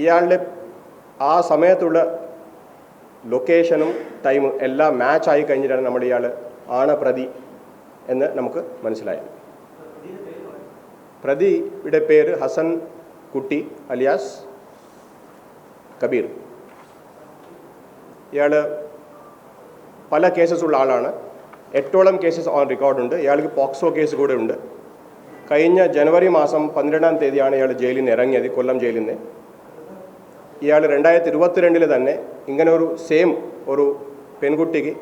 ഇയാളുടെ ആ സമയത്തുള്ള ലൊക്കേഷനും ടൈമും എല്ലാം മാച്ച് ആയി കഴിഞ്ഞിട്ടാണ് നമ്മുടെ ഇയാൾ ആണ് പ്രതി എന്ന് നമുക്ക് മനസ്സിലായത്. പ്രതിയുടെ പേര് ഹസൻ കുട്ടി അലിയാസ് കബീർ. ഇയാൾ പല കേസസുള്ള ആളാണ്. എട്ടോളം കേസസ് ഓൺ റെക്കോർഡുണ്ട് ഇയാൾക്ക് പോക്സോ കേസ് കൂടെ ഉണ്ട്. കഴിഞ്ഞ ജനുവരി മാസം പന്ത്രണ്ടാം തീയതിയാണ് ഇയാൾ ജയിലിൽ നിന്ന് ഇറങ്ങിയത് കൊല്ലം ജയിലിൽ നിന്ന്. ഇയാൾ രണ്ടായിരത്തി ഇരുപത്തിരണ്ടിൽ തന്നെ ഇങ്ങനെ ഒരു സെയിം ഒരു പെൺകുട്ടിക്ക്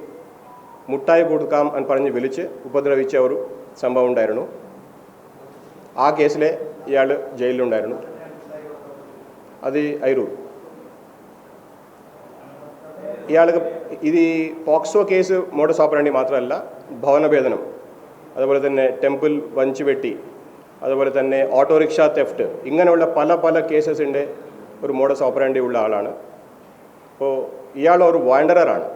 മുട്ടായി കൊടുക്കാം എന്ന് പറഞ്ഞ് വിളിച്ച് ഉപദ്രവിച്ച ഒരു സംഭവം ഉണ്ടായിരുന്നു. ആ കേസിലെ ഇയാൾ ജയിലിലുണ്ടായിരുന്നു. അത് ഐറൂർ. ഇയാൾക്ക് ഇത് പോക്സോ കേസ് മോഡസ് ഓപ്പറേണ്ടി മാത്രമല്ല ഭവനഭേദനം അതുപോലെ തന്നെ ടെമ്പിൾ വഞ്ചുവെട്ടി അതുപോലെ തന്നെ ഓട്ടോറിക്ഷ തെഫ്റ്റ് ഇങ്ങനെയുള്ള പല പല കേസസിന്റെ ഒരു മോഡസ് ഓപ്പറേണ്ടി ഉള്ള ആളാണ്. അപ്പോൾ ഇയാൾ ഒരു വാണ്ടററാണ്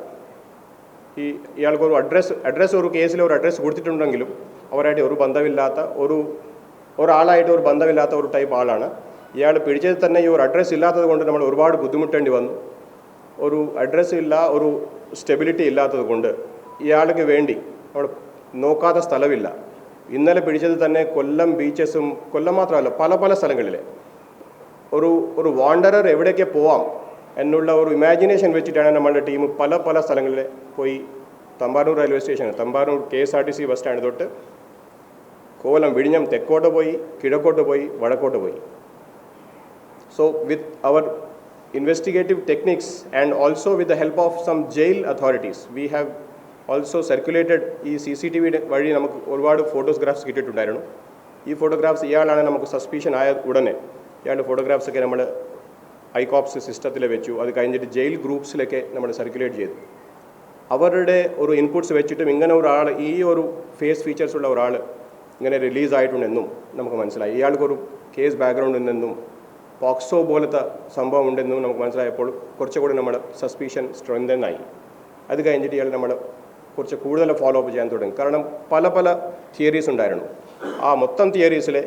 ഈ ഇയാൾക്ക് ഒരു അഡ്രസ്സ് അഡ്രസ്സ് ഒരു കേസിൽ ഒരു അഡ്രസ്സ് കൊടുത്തിട്ടുണ്ടെങ്കിലും അവരായിട്ട് ഒരു ബന്ധമില്ലാത്ത ഒരു ഒരാളായിട്ട് ഒരു ബന്ധമില്ലാത്ത ഒരു ടൈപ്പ് ആളാണ്. ഇയാൾ പിടിച്ചത് തന്നെ ഈ ഒരു അഡ്രസ്സ് ഇല്ലാത്തത് കൊണ്ട് നമ്മൾ ഒരുപാട് ബുദ്ധിമുട്ടേണ്ടി വന്നു. ഒരു അഡ്രസ്സ് ഇല്ല ഒരു സ്റ്റെബിലിറ്റി ഇല്ലാത്തത് കൊണ്ട് ഇയാൾക്ക് വേണ്ടി നമ്മൾ നോക്കാത്ത സ്ഥലമില്ല. ഇന്നലെ പിടിച്ചത് തന്നെ കൊല്ലം ബീച്ചസും കൊല്ലം മാത്രമല്ല പല പല സ്ഥലങ്ങളിലെ ഒരു ഒരു വാണ്ടറർ എവിടെയൊക്കെ പോവാം എന്നുള്ള ഒരു ഇമാജിനേഷൻ വെച്ചിട്ടാണ് നമ്മളുടെ ടീം പല പല സ്ഥലങ്ങളിൽ പോയി Thampanoor railway station Thampanoor K S R T C bus stand തൊട്ട് കോലം വിഴിഞ്ഞം തെക്കോട്ട് പോയി കിഴക്കോട്ട് പോയി വടക്കോട്ട് പോയി. So with our investigative techniques and also with the help of some jail authorities we have also circulated ഈ സി സി ടി വി വഴി നമുക്ക് ഒരുപാട് ഫോട്ടോഗ്രാഫ്സ് കിട്ടിയിട്ടുണ്ടായിരുന്നു. ഈ ഫോട്ടോഗ്രാഫ്സ് ഇയാളാണ് നമുക്ക് സസ്പീഷൻ ആയ ഉടനെ. ഇയാളുടെ ഫോട്ടോഗ്രാഫ്സ് ഒക്കെ നമ്മൾ ഐകോപ്സ് സിസ്റ്റത്തിൽ വെച്ചു. അത് കഴിഞ്ഞിട്ട് ജയിൽ ഗ്രൂപ്പ്സിലൊക്കെ നമ്മൾ സർക്കുലേറ്റ് ചെയ്തു. അവരുടെ ഒരു ഇൻപുട്സ് വെച്ചിട്ടും ഇങ്ങനെ ഒരാൾ ഈ ഒരു ഫേസ് ഫീച്ചേഴ്സ് ഉള്ള ഒരാൾ ഇങ്ങനെ റിലീസായിട്ടുണ്ടെന്നും നമുക്ക് മനസ്സിലായി. ഇയാൾക്കൊരു കേസ് ബാക്ക്ഗ്രൗണ്ട് ഉണ്ടെന്നും പോക്സോ പോലത്തെ സംഭവം ഉണ്ടെന്നും നമുക്ക് മനസ്സിലായപ്പോൾ കുറച്ചുകൂടി നമ്മൾ സസ്പീഷൻ സ്ട്രെങ്തനായി അത് കഴിഞ്ഞിട്ട് ഇയാൾ നമ്മൾ കുറച്ച് കൂടുതൽ ഫോളോ അപ്പ് ചെയ്യാൻ തുടങ്ങി. കാരണം പല പല തിയറീസ് ഉണ്ടായിരുന്നു. ആ മൊത്തം തിയറീസിലെ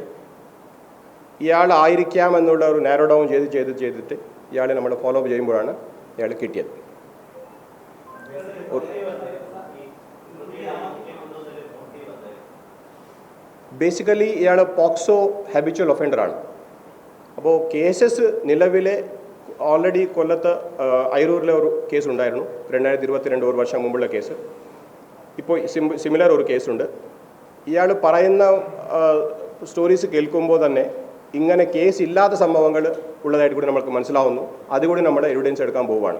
ഇയാളായിരിക്കാം എന്നുള്ള ഒരു നാരോ ഡൗൺ ചെയ്ത് ചെയ്ത് ചെയ്തിട്ട് ഇയാളെ നമ്മൾ ഫോളോ അപ്പ് ചെയ്യുമ്പോഴാണ് ഇയാൾ കിട്ടിയത്. ബേസിക്കലി ഇയാൾ പോക്സോ ഹാബിച്വൽ ഒഫൻഡറാണ് അപ്പോൾ കേസസ് നിലവിലെ ഓൾറെഡി കൊല്ലത്ത് അയിരൂരിലെ ഒരു കേസ് ഉണ്ടായിരുന്നു. രണ്ടായിരത്തി ഇരുപത്തിരണ്ട് ഒരു വർഷം മുമ്പുള്ള കേസ് ഇപ്പോൾ സിമിലർ ഒരു കേസുണ്ട് ഇയാൾ പറയുന്ന സ്റ്റോറീസ് കേൾക്കുമ്പോൾ തന്നെ ഇങ്ങനെ കേസ് ഇല്ലാത്ത സംഭവങ്ങൾ ഉള്ളതായിട്ട് കൂടി നമ്മൾക്ക് മനസ്സിലാവുന്നു. അതുകൂടി നമ്മുടെ എവിഡൻസ് എടുക്കാൻ പോവുകയാണ്.